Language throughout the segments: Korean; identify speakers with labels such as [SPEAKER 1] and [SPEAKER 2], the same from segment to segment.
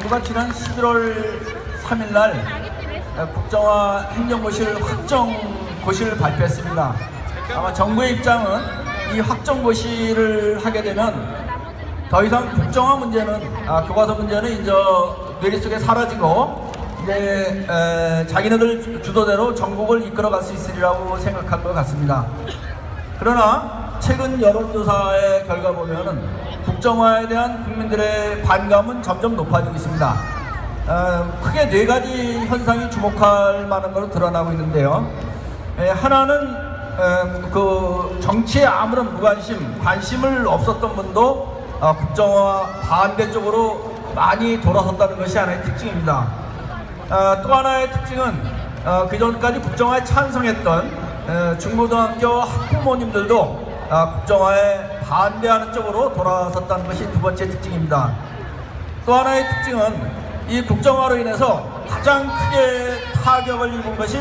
[SPEAKER 1] 정부가 지난 11월 3일 날 어, 국정화 행정고시를 확정고시를 발표했습니다. 아마 정부의 입장은 이 확정고시를 하게 되면 더 이상 국정화 문제는 아, 교과서 문제는 이제 뇌리 속에 사라지고 이제 에, 자기네들 주- 주도대로 전국을 이끌어갈 수 있으리라고 생각할 것 같습니다. 그러나 최근 여론조사의 결과 보면은 국정화에 대한 국민들의 반감은 점점 높아지고 있습니다. 어, 크게 네 가지 현상이 주목할 만한 것으로 드러나고 있는데요. 에, 하나는 에, 그 정치에 아무런 무관심, 관심을 없었던 분도 어, 국정화 반대 쪽으로 많이 돌아섰다는 것이 하나의 특징입니다. 어, 또 하나의 특징은 어, 그 전까지 국정화에 찬성했던 어, 중고등학교 학부모님들도 어, 국정화에 반대하는 쪽으로 돌아섰다는 것이 두 번째 특징입니다. 또 하나의 특징은 이 국정화로 인해서 가장 크게 타격을 입은 것이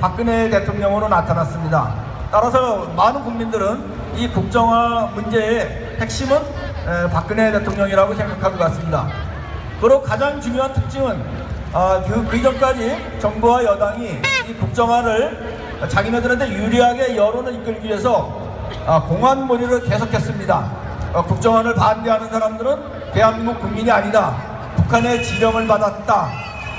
[SPEAKER 1] 박근혜 대통령으로 나타났습니다. 따라서 많은 국민들은 이 국정화 문제의 핵심은 에, 박근혜 대통령이라고 생각하고 같습니다. 그리고 가장 중요한 특징은 아, 그, 그 이전까지 정부와 여당이 이 국정화를 자기네들한테 유리하게 여론을 이끌기 위해서 아, 공안몰이를 계속했습니다. 어, 국정화를 반대하는 사람들은 대한민국 국민이 아니다. 북한의 지령을 받았다.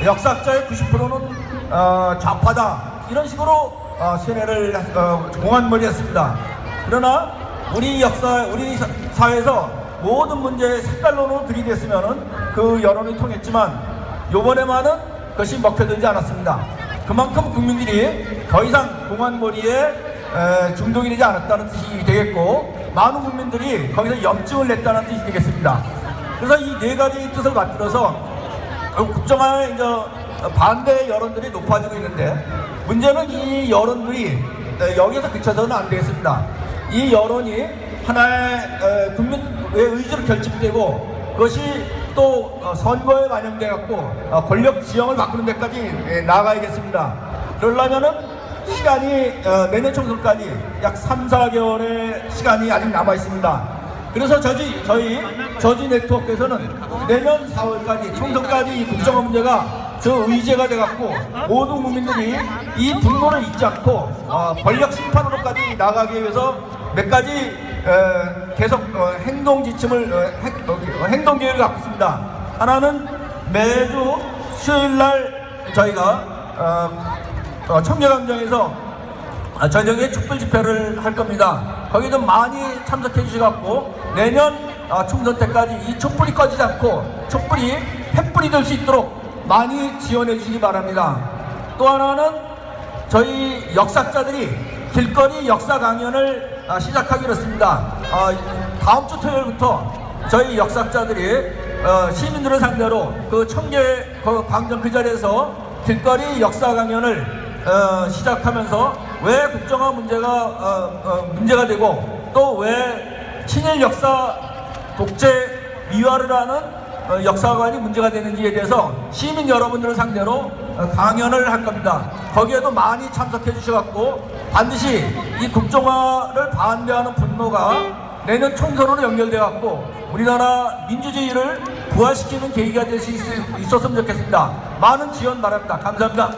[SPEAKER 1] 역사자의 90%는 어, 좌파다. 이런 식으로 어, 세뇌를 어, 공안몰이 했습니다. 그러나 우리 역사, 우리 사- 사회에서 모든 문제에 색깔론으로 들이댔으면은 그 여론이 통했지만 요번에만은 그것이 먹혀들지 않았습니다. 그만큼 국민들이 더 이상 공안몰이에 에, 중독이 되지 않았다는 뜻이 되겠고 많은 국민들이 거기서 염증을 냈다는 뜻이 되겠습니다. 그래서 이 네 가지 뜻을 맞들어서 어, 국정화에 이제 반대 여론들이 높아지고 있는데 문제는 이 여론들이 에, 여기서 그쳐서는 안 되겠습니다. 이 여론이 하나의 에, 국민의 의지로 결집되고 그것이 또 어, 선거에 반영돼 갖고 어, 권력 지형을 바꾸는 데까지 에, 나가야겠습니다. 그러려면은 시간이 어, 내년 총선까지 약 3, 4개월의 시간이 아직 남아 있습니다. 그래서 저희 저희 저지 네트워크에서는 내년 4월까지 총선까지 이 국정화 문제가 저 의제가 돼갖고 모든 국민들이 이 분노를 잊지 않고 어, 권력 심판으로까지 나가기 위해서 몇 가지 에, 계속 어, 행동 지침을 어, 행, 어, 행동 계획을 갖고 있습니다. 하나는 매주 수요일 날 저희가 어, 어, 청계광장에서 아, 저녁에 촛불 집회를 할 겁니다. 거기 좀 많이 참석해 주셔갖고 내년 아, 총선 때까지 이 촛불이 꺼지지 않고 촛불이 횃불이 될 수 있도록 많이 지원해 주시기 바랍니다. 또 하나는 저희 역사자들이 길거리 역사 강연을 아, 시작하기로 했습니다. 아, 다음 주 토요일부터 저희 역사자들이 어, 시민들을 상대로 그 청계 그 광장 그 자리에서 길거리 역사 강연을 어, 시작하면서 왜 국정화 문제가 어, 어, 문제가 되고 또 왜 친일 역사 독재 미화를 하는 어, 역사관이 문제가 되는지에 대해서 시민 여러분들을 상대로 어, 강연을 할 겁니다. 거기에도 많이 참석해 주셔갖고 반드시 이 국정화를 반대하는 분노가 내년 총선으로 연결돼 갖고 우리나라 민주주의를 부활시키는 계기가 될 수 있었으면 좋겠습니다. 많은 지원 바랍니다. 감사합니다.